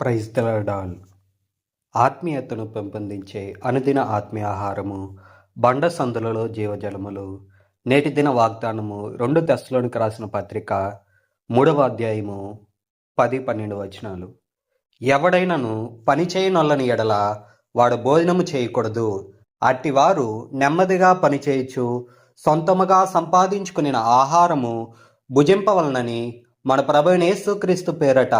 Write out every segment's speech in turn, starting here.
Praise ఆత్మీయతను పెంపొందించే అనుదిన ఆత్మీయ ఆహారము బండ సందులలో జీవజలములు నేటి దిన వాగ్దానము రెండు దశలోనికి రాసిన పత్రిక మూడవ అధ్యాయము పది పన్నెండు వచనాలు. ఎవడైనను పని చేయనొల్లని ఎడల వాడు భోజనము చేయకూడదు. అట్టివారు నెమ్మదిగా పనిచేయచ్చు సొంతముగా సంపాదించుకుని ఆహారము భుజింపవలనని మన ప్రభు క్రీస్తు పేరట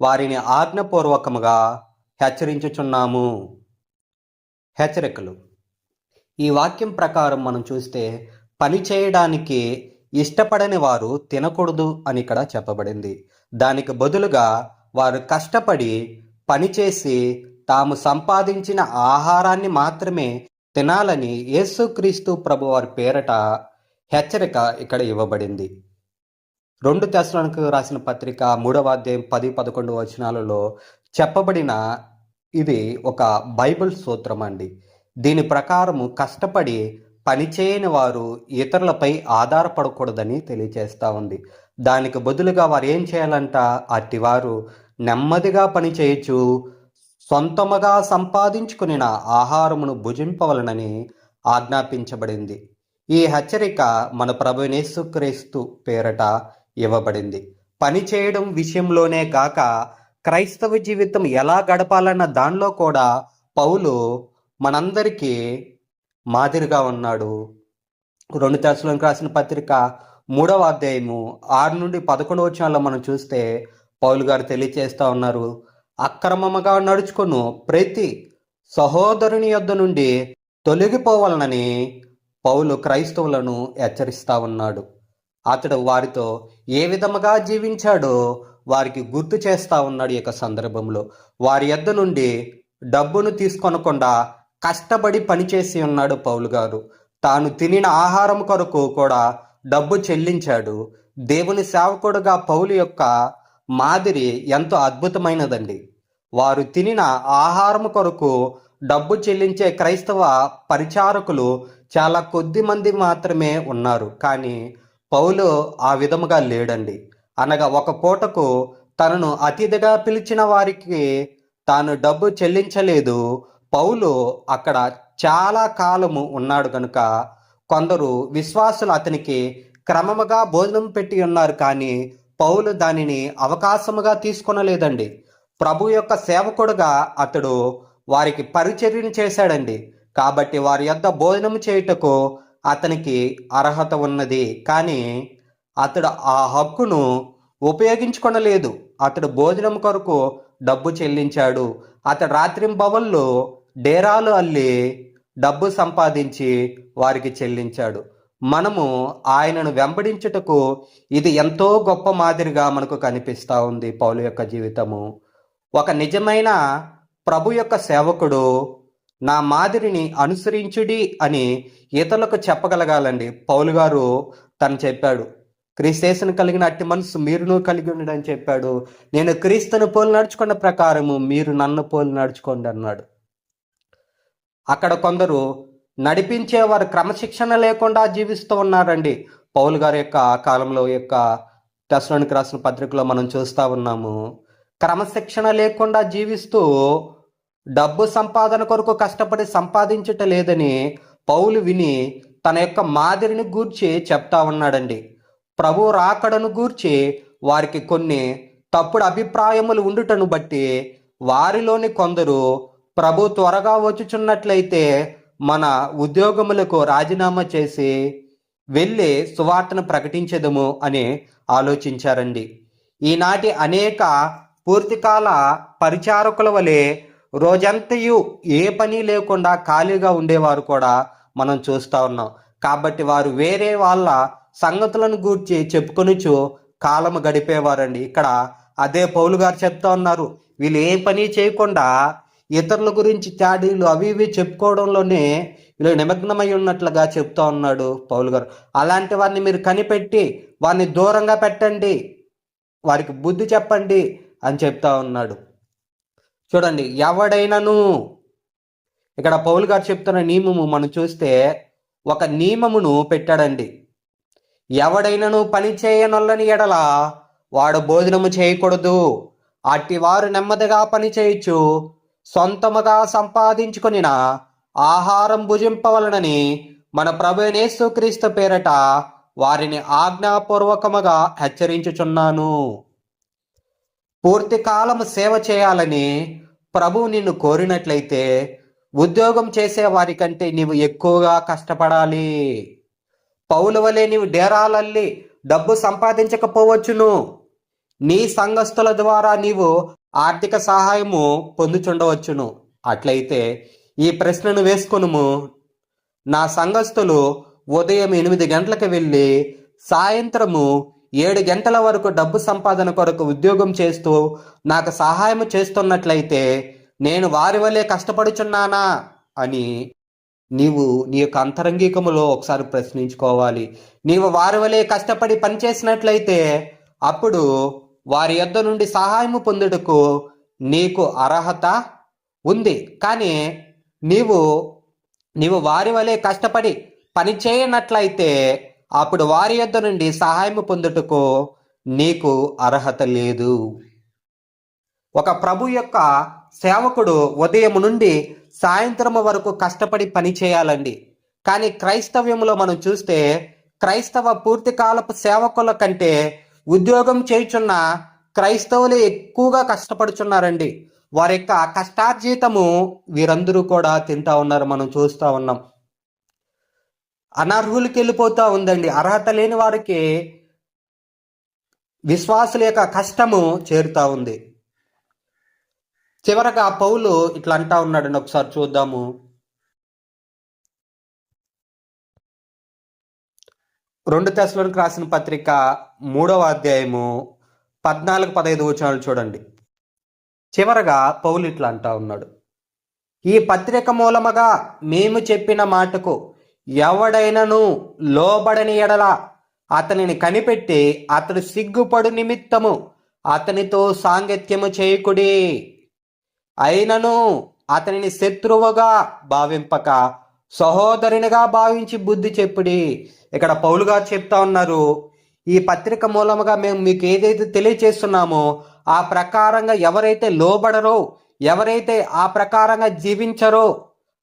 వారిని ఆజ్ఞపూర్వకముగా హెచ్చరించుచున్నాము. హెచ్చరికలు. ఈ వాక్యం ప్రకారం మనం చూస్తే పని చేయడానికి ఇష్టపడని వారు తినకూడదు అని ఇక్కడ చెప్పబడింది. దానికి బదులుగా వారు కష్టపడి పనిచేసి తాము సంపాదించిన ఆహారాన్ని మాత్రమే తినాలని యేసుక్రీస్తు ప్రభు వారి పేరట హెచ్చరిక ఇక్కడ ఇవ్వబడింది. రెండు దశలకు రాసిన పత్రిక మూడవ అధ్యాయం పది పదకొండు వచనాలలో చెప్పబడిన ఇది ఒక బైబిల్ సూత్రం అండి దీని ప్రకారము కష్టపడి పనిచేయని వారు ఇతరులపై ఆధారపడకూడదని తెలియజేస్తూ ఉంది. దానికి బదులుగా వారు ఏం చేయాలంట? అట్టివారు నెమ్మదిగా పని చేయొచ్చు సొంతముగా సంపాదించుకుని ఆహారమును భుజింపవలనని ఆజ్ఞాపించబడింది. ఈ హెచ్చరిక మన ప్రభు నేసుక్రీస్తు పేరట ఇవ్వబడింది. పని చేయడం విషయంలోనే కాక క్రైస్తవ జీవితం ఎలా గడపాలన్న దానిలో కూడా పౌలు మనందరికీ మాదిరిగా ఉన్నాడు. రెండు దశలోకి రాసిన పత్రిక మూడవ అధ్యాయము ఆరు నుండి పదకొండు వచనాల్లో మనం చూస్తే పౌలు గారు తెలియచేస్తూ ఉన్నారు. అక్రమముగా నడుచుకును ప్రతి సహోదరుని యొద్ద నుండి తొలగిపోవాలనని పౌలు క్రైస్తవులను హెచ్చరిస్తూ ఉన్నాడు. అతడు వారితో ఏ విధముగా జీవించాడో వారికి గుర్తు చేస్తా ఉన్నాడు ఈ యొక్క సందర్భంలో. వారి యొద్ద నుండి డబ్బును తీసుకొనకుండా కష్టపడి పనిచేసి ఉన్నాడు పౌలు గారు. తాను తినిన ఆహారం కొరకు కూడా డబ్బు చెల్లించాడు. దేవుని సేవకుడుగా పౌలు యొక్క మాదిరి ఎంతో అద్భుతమైనదండి. వారు తినిన ఆహారం కొరకు డబ్బు చెల్లించే క్రైస్తవ పరిచారకులు చాలా కొద్ది మంది మాత్రమే ఉన్నారు. కానీ పౌలు ఆ విధముగా లేడండి. అనగా ఒక పూటకు తనను అతిథిగా పిలిచిన వారికి తాను డబ్బు చెల్లించలేదు. పౌలు అక్కడ చాలా కాలము ఉన్నాడు కనుక కొందరు విశ్వాసులు అతనికి క్రమముగా భోజనం పెట్టి ఉన్నారు కానీ పౌలు దానిని అవకాశముగా తీసుకొనలేదండి. ప్రభు యొక్క సేవకుడుగా అతడు వారికి పరిచర్యను చేశాడండి. కాబట్టి వారి యొద్ద భోజనం చేయుటకు అతనికి అర్హత ఉన్నది. కానీ అతడు ఆ హక్కును ఉపయోగించుకొనలేదు. అతడు భోజనం కొరకు డబ్బు చెల్లించాడు. అతడు రాత్రింబవళ్ళు డేరాలు అల్లి డబ్బు సంపాదించి వారికి చెల్లించాడు. మనము ఆయనను వెంబడించుటకు ఇది ఎంతో గొప్ప మాదిరిగా మనకు కనిపిస్తూ ఉంది పౌలు యొక్క జీవితము. ఒక నిజమైన ప్రభు యొక్క సేవకుడు నా మాదిరిని అనుసరించుడి అని ఇతరులకు చెప్పగలగాలండి. పౌలు గారు తను చెప్పాడు క్రీస్తేసును కలిగిన అట్టి మనసు మీరును కలిగి ఉండడని చెప్పాడు. నేను క్రీస్తును పోలు నడుచుకున్న ప్రకారము మీరు నన్ను పోలు నడుచుకోండి అన్నాడు. అక్కడ కొందరు నడిపించేవారు క్రమశిక్షణ లేకుండా జీవిస్తూ ఉన్నారండి. పౌలు గారి యొక్క కాలంలో యొక్క దశలోనికి రాసిన పత్రికలో మనం చూస్తూ ఉన్నాము క్రమశిక్షణ లేకుండా జీవిస్తూ డబ్బు సంపాదన కొరకు కష్టపడి సంపాదించట లేదని పౌలు విని తన యొక్క మాదిరిని గూర్చి చెప్తా ఉన్నాడండి. ప్రభు రాకడను గూర్చి వారికి కొన్ని తప్పుడు అభిప్రాయములు ఉండుటను బట్టి వారిలోని కొందరు ప్రభు త్వరగా వచ్చుచున్నట్లయితే మన ఉద్యోగములకు రాజీనామా చేసి వెళ్ళి సువార్తను ప్రకటించదము అని ఆలోచించారండి. ఈనాటి అనేక పూర్తికాల పరిచారకుల వలె రోజంతయు ఏ పని లేకుండా ఖాళీగా ఉండేవారు కూడా మనం చూస్తూ ఉన్నాం. కాబట్టి వారు వేరే వాళ్ళ సంగతులను గూర్చి చెప్పుకొనిచు కాలం గడిపేవారండి. ఇక్కడ అదే పౌలు గారు చెప్తా ఉన్నారు. వీళ్ళు ఏ పని చేయకుండా ఇతరుల గురించి చాడీలు అవి ఇవి చెప్పుకోవడంలోనే వీళ్ళు నిమగ్నమై ఉన్నట్లుగా చెప్తా ఉన్నాడు పౌలు గారు. అలాంటి వారిని మీరు కనిపెట్టి వారిని దూరంగా పెట్టండి. వారికి బుద్ధి చెప్పండి అని చెప్తా ఉన్నాడు. చూడండి ఎవడైనను ఇక్కడ పౌలు గారు చెప్తున్న నియమము మనం చూస్తే ఒక నియమమును పెట్టాడండి. ఎవడైనను పని చేయనొల్లని ఎడల వాడు భోజనము చేయకూడదు. అట్టి వారు నెమ్మదిగా పని చేయొచ్చు సొంతముగా సంపాదించుకునిన ఆహారం భుజింపవలనని మన ప్రభు క్రీస్తు పేరట వారిని ఆజ్ఞాపూర్వకముగా హెచ్చరించుచున్నాను. పూర్తి కాలం సేవ చేయాలని ప్రభువు నిన్ను కోరినట్లయితే ఉద్యోగం చేసే వారి కంటే నీవు ఎక్కువగా కష్టపడాలి. పౌలు వలె నీవు డేరాలల్లి డబ్బు సంపాదించకపోవచ్చును. నీ సంఘస్థుల ద్వారా నీవు ఆర్థిక సహాయము పొందుచుండవచ్చును. అట్లయితే ఈ ప్రశ్నను వేసుకొనుము. నా సంఘస్థులు ఉదయం ఎనిమిది గంటలకు వెళ్ళి సాయంత్రము ఏడు గంటల వరకు డబ్బు సంపాదన కొరకు ఉద్యోగం చేస్తూ నాకు సహాయం చేస్తున్నట్లయితే నేను వారి వల్లే కష్టపడుచున్నానా అని నీవు నీ యొక్క అంతరంగికములో ఒకసారి ప్రశ్నించుకోవాలి. నీవు వారి వలె కష్టపడి పనిచేసినట్లయితే అప్పుడు వారి యొద్ద నుండి సహాయము పొందుటకు నీకు అర్హత ఉంది. కానీ నీవు నీవు వారి వలె కష్టపడి పని చేయనట్లయితే అప్పుడు వారి యొద్ద నుండి సహాయం పొందుటకు నీకు అర్హత లేదు. ఒక ప్రభు యొక్క సేవకుడు ఉదయం నుండి సాయంత్రం వరకు కష్టపడి పని చేయాలండి. కానీ క్రైస్తవ్యంలో మనం చూస్తే క్రైస్తవ పూర్తికాలపు సేవకుల కంటే ఉద్యోగం చేయుచున్న క్రైస్తవులు ఎక్కువగా కష్టపడుచున్నారండి. వారి యొక్క కష్టార్జితము వీరందరూ కూడా తింటా ఉన్నారు మనం చూస్తూ ఉన్నాం. అనర్హులకి వెళ్ళిపోతూ ఉందండి. అర్హత లేని వారికి విశ్వాసుల యొక్క కష్టము చేరుతా ఉంది. చివరగా పౌలు ఇట్లా అంటా ఉన్నాడండి. ఒకసారి చూద్దాము. రెండు తెశలోనికి రాసిన పత్రిక మూడవ అధ్యాయము పద్నాలుగు పదహైదు వచనాలు చూడండి. చివరగా పౌలు ఇట్లా అంటా ఉన్నాడు. ఈ పత్రిక మూలముగా మేము చెప్పిన మాటకు ఎవడైనను లోబడని ఎడల అతనిని కనిపెట్టి అతడు సిగ్గుపడు నిమిత్తము అతనితో సాంగత్యము చేయకుడి. అయినను అతనిని శత్రువుగా భావింపక సహోదరునిగా భావించి బుద్ధి చెప్పుడి. ఇక్కడ పౌలుగా చెప్తా ఉన్నారు ఈ పత్రిక మూలముగా మేము మీకు ఏదైతే తెలియచేస్తున్నామో ఆ ప్రకారంగా ఎవరైతే లోబడరో ఎవరైతే ఆ ప్రకారంగా జీవించరో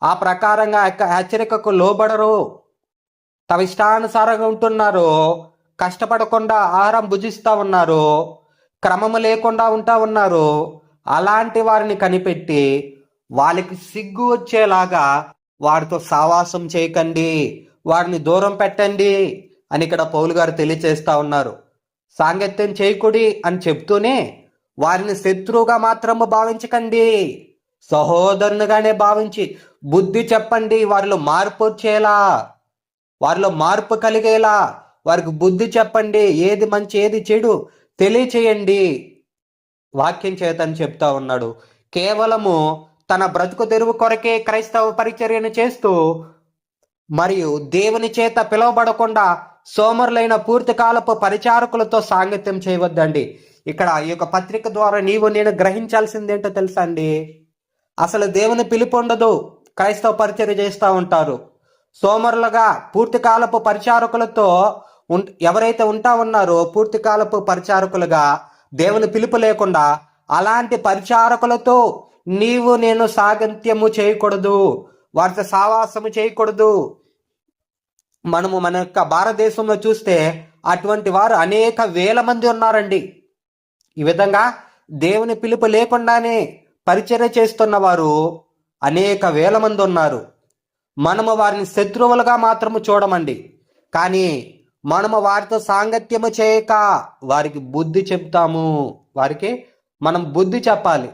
ఆ ప్రకారంగా యొక్క హెచ్చరికకు లోబడరు. తమ ఇష్టానుసారంగా ఉంటున్నారు. కష్టపడకుండా ఆహారం భుజిస్తూ ఉన్నారు. క్రమము లేకుండా ఉంటా ఉన్నారు. అలాంటి వారిని కనిపెట్టి వాళ్ళకి సిగ్గు వచ్చేలాగా వారితో సావాసం చేయకండి. వారిని దూరం పెట్టండి అని ఇక్కడ పౌలు గారు తెలియచేస్తా ఉన్నారు. సాంగత్యం చేయకుడి అని చెప్తూనే వారిని శత్రువుగా మాత్రము భావించకండి. సహోదరునిగానే భావించి బుద్ధి చెప్పండి వారిలో మార్పు వచ్చేలా వారిలో మార్పు కలిగేలా వారికి బుద్ధి చెప్పండి ఏది మంచి ఏది చెడు తెలియచేయండి. వాక్యం చేతని చెప్తా ఉన్నాడు. కేవలము తన బ్రతుకు తెరువు కొరకే క్రైస్తవ పరిచర్యను చేస్తూ మరియు దేవుని చేత పిలువబడకుండా సోమరులైన పూర్తి కాలపు పరిచారకులతో సాంగత్యం చేయవద్దండి. ఇక్కడ ఈ యొక్క పత్రిక ద్వారా నీవు నేను గ్రహించాల్సిందేంటో తెలుసా అండి? అసలు దేవుని పిలుపు ఉండదు క్రైస్తవ పరిచర్య చేస్తూ ఉంటారు. సోమరులుగా పూర్తికాలపు పరిచారకులతో ఉం ఎవరైతే ఉంటా ఉన్నారో పూర్తికాలపు పరిచారకులుగా దేవుని పిలుపు లేకుండా అలాంటి పరిచారకులతో నీవు నేను సాగంత్యము చేయకూడదు. వారితో సావాసము చేయకూడదు. మనము మన యొక్క భారతదేశంలో చూస్తే అటువంటి వారు అనేక వేల మంది ఉన్నారండి. ఈ విధంగా దేవుని పిలుపు లేకుండానే పరిచర్య చేస్తున్న వారు అనేక వేల మంది ఉన్నారు. మనము వారిని శత్రువులుగా మాత్రము చూడమండి. కానీ మనము వారితో సాంగత్యము చేయక వారికి బుద్ధి చెప్తాము వారికి మనం బుద్ధి చెప్పాలి.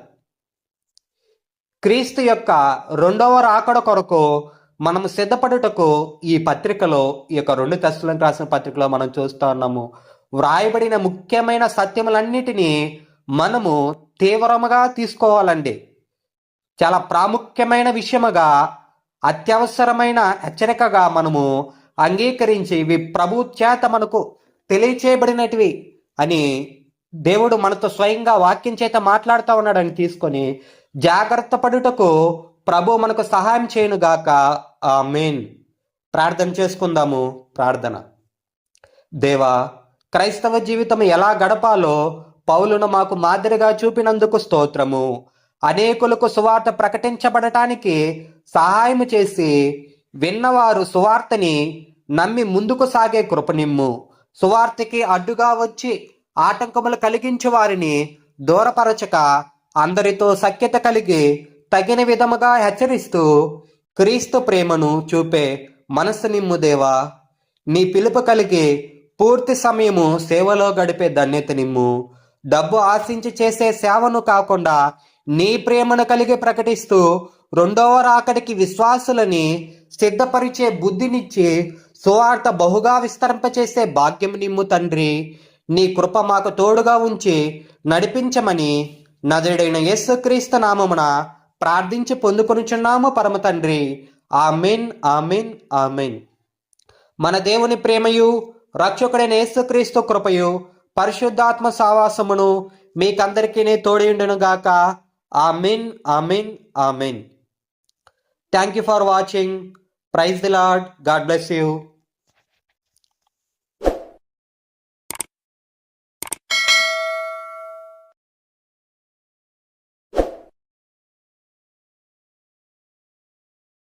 క్రీస్తు యొక్క రెండవ రాకడ కొరకు మనం సిద్ధపడుటకు ఈ పత్రికలో ఈ యొక్క రెండు తెస్తులను రాసిన పత్రికలో మనం చూస్తూ ఉన్నాము. వ్రాయబడిన ముఖ్యమైన సత్యములన్నిటినీ మనము తీవ్రముగా తీసుకోవాలండి. చాలా ప్రాముఖ్యమైన విషయముగా అత్యవసరమైన హెచ్చరికగా మనము అంగీకరించి ఇవి ప్రభు చేత మనకు తెలియచేయబడినటివి అని దేవుడు మనతో స్వయంగా వాక్యం చేత మాట్లాడుతూ ఉన్నాడని తీసుకొని జాగ్రత్త పడుటకు ప్రభు మనకు సహాయం చేయనుగాక. ఆ మెయిన్ ప్రార్థన చేసుకుందాము ప్రార్థన. దేవా క్రైస్తవ జీవితం ఎలా గడపాలో పౌలును మాకు మాదిరిగా చూపినందుకు స్తోత్రము. అనేకులకు సువార్త ప్రకటించబడటానికి సహాయం చేసి విన్నవారు సువార్తని నమ్మి ముందుకు సాగే కృపనిమ్ము. సువార్తకి అడ్డుగా వచ్చి ఆటంకములు కలిగించే వారిని దూరపరచక అందరితో సఖ్యత కలిగి తగిన విధముగా హెచ్చరిస్తూ క్రీస్తు ప్రేమను చూపే మనస్సు నిమ్ము దేవా. నీ పిలుపు కలిగి పూర్తి సమయము సేవలో గడిపే ధన్యత నిమ్ము. డబ్బు ఆశించి చేసే సేవను కాకుండా నీ ప్రేమను కలిగి ప్రకటిస్తూ రెండవ రాకడికి విశ్వాసులని సిద్ధపరిచే బుద్ధినిచ్చి సువార్త బహుగా విస్తరింపచేసే భాగ్యం నిమ్ము తండ్రి. నీ కృప మాకు తోడుగా ఉంచి నడిపించమని నజరుడైన యేసుక్రీస్తు నామమున ప్రార్థించి పొందుకొనుచున్నాము పరమ తండ్రి. Amen amen amen. మన దేవుని ప్రేమయు రక్షకుడైన యేసుక్రీస్తు కృపయు పరిశుద్ధాత్మ సావాసమును మీకందరికీ తోడియుండును గాక. Amen amen amen. Thank you for watching praise the Lord God bless you